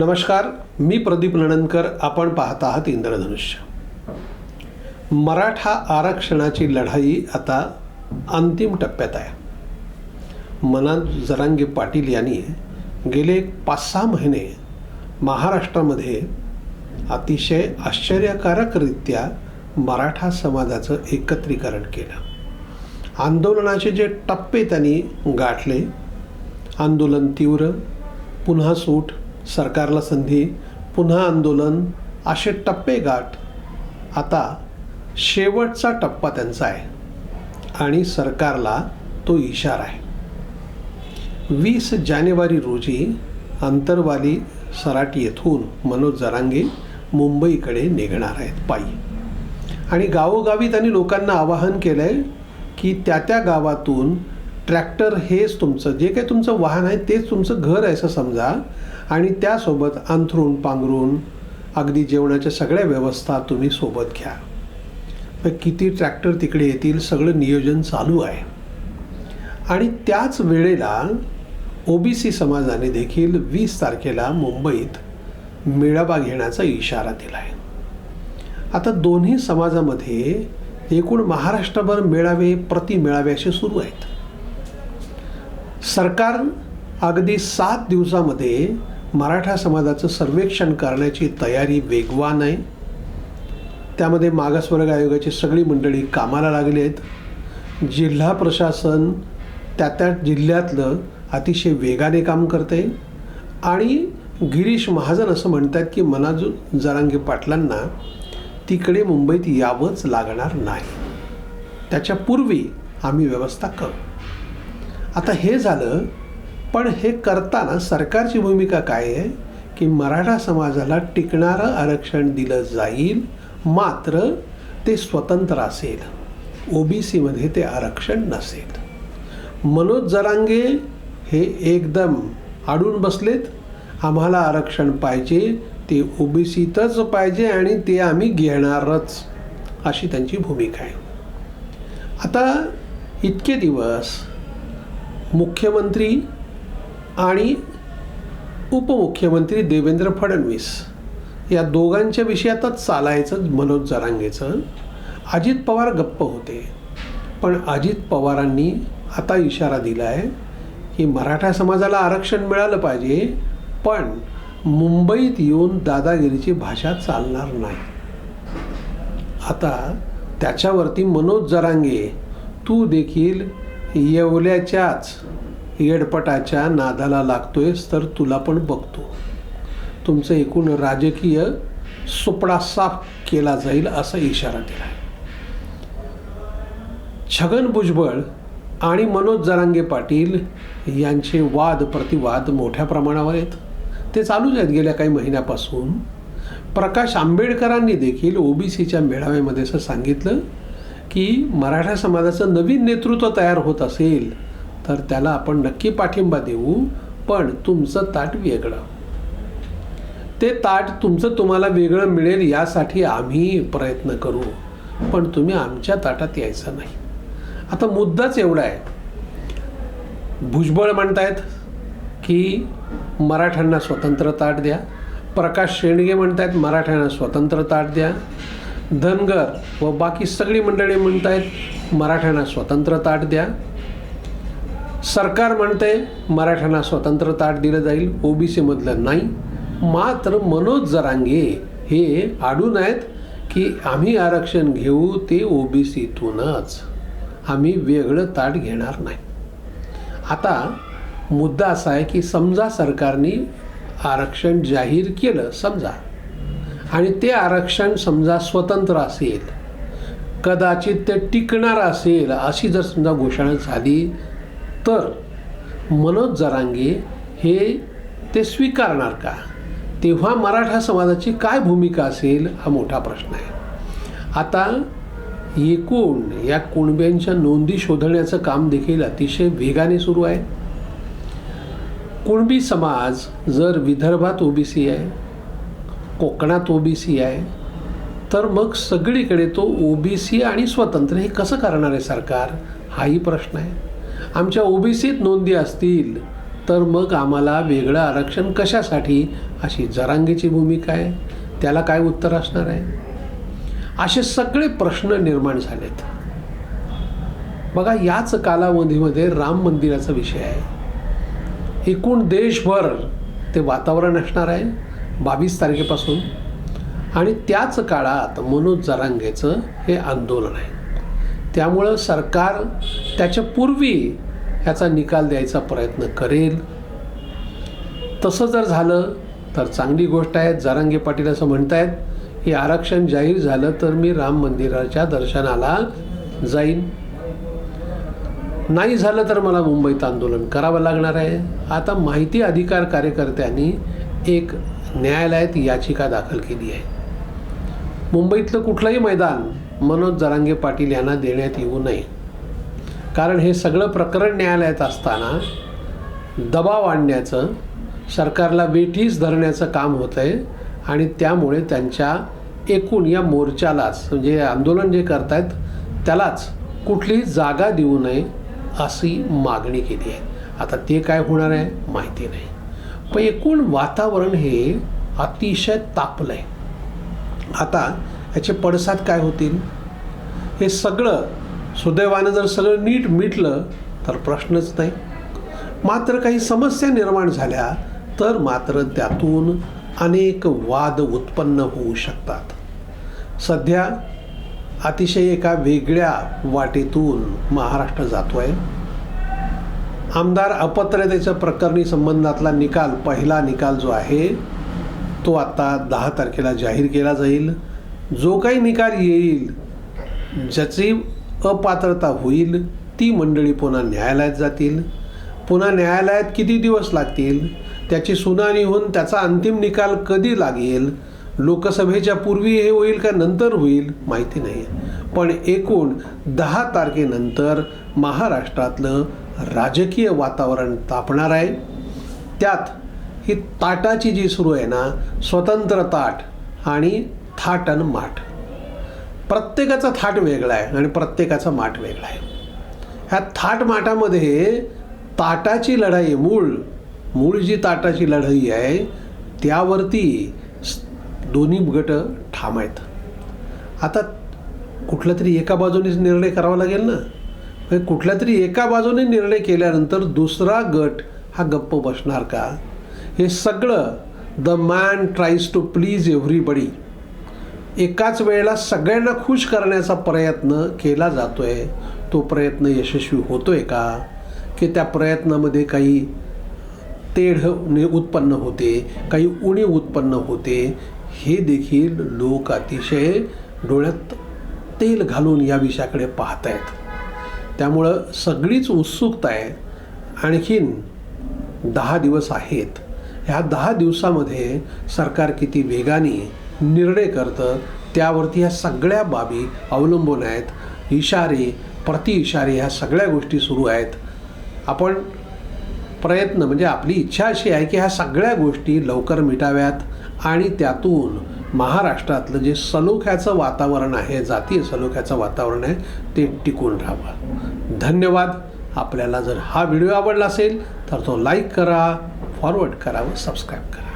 नमस्कार मी प्रदीप नणनकर आपण पाहत आहात इंद्रधनुष्य. मराठा आरक्षणाची लढाई आता अंतिम टप्प्यात आहे. मनात जरांगे पाटील यांनी गेले एक पाच सहा महिने महाराष्ट्रामध्ये अतिशय आश्चर्यकारकरित्या मराठा समाजाचं एकत्रीकरण केलं. आंदोलनाचे जे टप्पे त्यांनी गाठले आंदोलन तीव्र पुन्हा सूट सरकारला संधी पुन्हा आंदोलन असे टप्पे गाठ. आता शेवटचा टप्पा त्यांचा आहे आणि सरकारला तो इशारा आहे. वीस जानेवारी रोजी अंतरवाली सराटी येथून मनोज जरांगे मुंबईकडे निघणार आहेत पायी. आणि गावोगावी त्यांनी लोकांना आवाहन केलं आहे की त्या त्या गावातून ट्रॅक्टर हेच तुमचं जे काही तुमचं वाहन आहे तेच तुमचं घर आहे असं समजा. आणि त्यासोबत अंथरून पांघरून अगदी जेवणाच्या सगळ्या व्यवस्था तुम्ही सोबत घ्या. किती ट्रॅक्टर तिकडे येतील सगळं नियोजन चालू आहे. आणि त्याच वेळेला ओ बी सी समाजाने देखील वीस तारखेला मुंबईत मेळावा घेण्याचा इशारा दिला आहे आता दोन्ही समाजामध्ये एकूण महाराष्ट्रभर मेळावे प्रति मेळावे असे सुरू आहेत. सरकार अगदी सात दिवसामध्ये मराठा समाजाचं सर्वेक्षण करण्याची तयारी वेगवान आहे. त्यामध्ये मागासवर्ग आयोगाची सगळी मंडळी कामाला लागली आहेत. जिल्हा प्रशासन त्या त्या जिल्ह्यातलं अतिशय वेगाने काम करते आणि गिरीश महाजन असं म्हणतात की मनाजू जरांगे पाटलांना तिकडे मुंबईत यावंच लागणार नाही. त्याच्यापूर्वी आम्ही व्यवस्था करू आता हे झालं पण हे करताना सरकारची भूमिका काय आहे? की मराठा समाजाला टिकणारं आरक्षण दिलं जाईल मात्र ते स्वतंत्र असेल. ओबीसीमध्ये ते आरक्षण नसेल. मनोज जरांगे हे एकदम आडून बसलेत. आम्हाला आरक्षण पाहिजे ते ओबीसीतच पाहिजे आणि ते आम्ही घेणारच अशी त्यांची भूमिका आहे. आता इतके दिवस मुख्यमंत्री आणि उपमुख्यमंत्री देवेंद्र फडणवीस या दोघांच्या विषयातच चालायचं मनोज जरांगेचं. अजित पवार गप्प होते. पण अजित पवारांनी आता इशारा दिला आहे की मराठा समाजाला आरक्षण मिळालं पाहिजे पण मुंबईत येऊन दादागिरीची भाषा चालणार नाही. आता त्याच्यावरती मनोज जरांगे तू देखील येवल्याच्याच येडपटाच्या नादाला लागतोयस तर तुला पण बघतो. तुमचं एकूण राजकीय सुपडा साफ केला जाईल असा इशारा दिला छगन भुजबळ आणि मनोज जरांगे पाटील यांचे वाद प्रतिवाद मोठ्या प्रमाणावर आहेत. ते चालूच आहेत गेल्या काही महिन्यापासून. प्रकाश आंबेडकरांनी देखील ओबीसीच्या मेळाव्यामध्ये असं सांगितलं की मराठा समाजाचं नवीन नेतृत्व तयार होत असेल तर त्याला आपण नक्की पाठिंबा देऊ पण तुमचं ताट वेगळं. ते ताट तुमचं तुम्हाला वेगळं मिळेल यासाठी आम्ही प्रयत्न करू पण तुम्ही आमच्या ताटात यायचं नाही. आता मुद्दाच एवढा आहे. भुजबळ म्हणतायत की मराठ्यांना स्वतंत्र ताट द्या. प्रकाश शेंडगे म्हणतायत मराठ्यांना स्वतंत्र ताट द्या. धनगर व बाकी सगळी मंडळी म्हणत आहेत मराठ्यांना स्वतंत्र ताट द्या. सरकार म्हणते मराठ्यांना स्वतंत्र ताट दिलं जाईल ओबीसीमधलं नाही. मात्र मनोज जरांगे हे आडून आहेत की आम्ही आरक्षण घेऊ ते ओबीसीतूनच आम्ही वेगळं ताट घेणार नाही. आता मुद्दा असा आहे की समजा सरकारने आरक्षण जाहीर केलं समजा आणि ते आरक्षण समजा स्वतंत्र असेल कदाचित ते टिकणार असेल अशी जर समजा घोषणा झाली तर मनोज जरांगे हे ते स्वीकारणार का? तेव्हा मराठा समाजाची काय भूमिका असेल हा मोठा प्रश्न आहे. आता एकूण या कुणब्यांच्या नोंदी शोधण्याचं काम देखील अतिशय वेगाने सुरू आहे. कुणबी समाज जर विदर्भात ओबीसी आहे कोकणात ओबीसी आहे तर मग सगळीकडे तो ओबीसी आणि स्वतंत्र हे कसं करणार आहे सरकार? हाही प्रश्न आहे. आमच्या ओबीसीत नोंदी असतील तर मग आम्हाला वेगळं आरक्षण कशासाठी? अशी जरांगेची भूमिका आहे. त्याला काय उत्तर असणार आहे? असे सगळे प्रश्न निर्माण झालेत. बघा याच कालावधीमध्ये राम मंदिराचा विषय आहे. एकूण देशभर ते वातावरण असणार आहे. बावीस तारखेपासून. आणि त्याच काळात मनोज जरांगेचं हे आंदोलन आहे. त्यामुळं सरकार त्याच्या पूर्वी ह्याचा निकाल द्यायचा प्रयत्न करेल. तसं जर झालं तर चांगली गोष्ट आहे. जरांगे पाटील असं म्हणतायत हे आरक्षण जाहीर झालं तर मी राम मंदिराच्या दर्शनाला जाईन. नाही झालं तर मला मुंबईत आंदोलन करावं लागणार आहे. आता माहिती अधिकार कार्यकर्त्यांनी एक न्यायालयात याचिका दाखल केली आहे. मुंबईतलं कुठलंही मैदान मनोज जरांगे पाटील यांना देण्यात येऊ नये. कारण हे सगळं प्रकरण न्यायालयात असताना दबाव आणण्याचं सरकारला वेठीस धरण्याचं काम होतं आहे आणि त्यामुळे त्यांच्या एकूण या मोर्चालाच म्हणजे आंदोलन जे करतायत त्यालाच कुठलीही जागा देऊ नये अशी मागणी केली आहे. आता ते काय होणार आहे माहिती नाही. पण एकूण वातावरण हे अतिशय तापलं आहे आता याचे पडसाद काय होतील? हे सगळं सुदैवानं जर सगळं नीट मिटलं तर प्रश्नच नाही. मात्र काही समस्या निर्माण झाल्या तर मात्र त्यातून अनेक वाद उत्पन्न होऊ शकतात. सध्या अतिशय एका वेगळ्या वाटेतून महाराष्ट्र जातो आहे आमदार अपात्रतेच्या प्रकरणी संबंधातला निकाल पहिला निकाल जो आहे तो आता दहा तारखेला जाहीर केला जाईल. जो काही निकाल येईल ज्याची अपात्रता होईल ती मंडळी पुन्हा न्यायालयात जातील. पुन्हा न्यायालयात किती दिवस लागतील त्याची सुनावणी होऊन त्याचा अंतिम निकाल कधी लागेल लोकसभेच्या पूर्वी हे होईल का नंतर होईल माहिती नाही पण एकूण दहा तारखेनंतर महाराष्ट्रातलं राजकीय वातावरण तापणार आहे. त्यात ही ताटाची जी सुरू आहे ना स्वतंत्र ताट आणि थाट आणि माठ. प्रत्येकाचा थाट वेगळा आहे आणि प्रत्येकाचा माठ वेगळा आहे. ह्या थाट माठामध्ये ताटाची लढाई मूळ. मूळ जी ताटाची लढाई आहे त्यावरती दोन्ही गट ठाम आहेत. आता कुठलं तरी एका बाजूनेच निर्णय करावा लागेल ना? कुठल्या तरी एका बाजूने निर्णय केल्यानंतर दुसरा गट हा गप्प बसणार का? हे सगळं the man tries to please everybody एकाच वेळेला सगळ्यांना खुश करण्याचा प्रयत्न केला जातो आहे तो प्रयत्न यशस्वी होतो आहे का? की त्या प्रयत्नामध्ये काही तेढ उत्पन्न होते काही उणीव उत्पन्न होते हे देखील लोक अतिशय डोळ्यात तेल घालून या विषयाकडे पाहत आहेत त्यामुळं सगळीच उत्सुकता आहे. आणखीन दहा दिवस आहेत. ह्या दहा दिवसामध्ये सरकार किती वेगाने निर्णय करतं त्यावरती ह्या सगळ्या बाबी अवलंबून आहेत. इशारे प्रति इशारे ह्या सगळ्या गोष्टी सुरू आहेत. आपण प्रयत्न म्हणजे आपली इच्छा अशी आहे की ह्या सगळ्या गोष्टी लवकर मिटाव्यात आणि त्यातून महाराष्ट्रातलं जे सलोख्याचं वातावरण आहे जातीय सलोख्याचं वातावरण आहे ते टिकून राहावं. धन्यवाद. आपल्याला जर हा व्हिडिओ आवडला असेल तर तो लाईक करा फॉरवर्ड करा व सबस्क्राईब करा.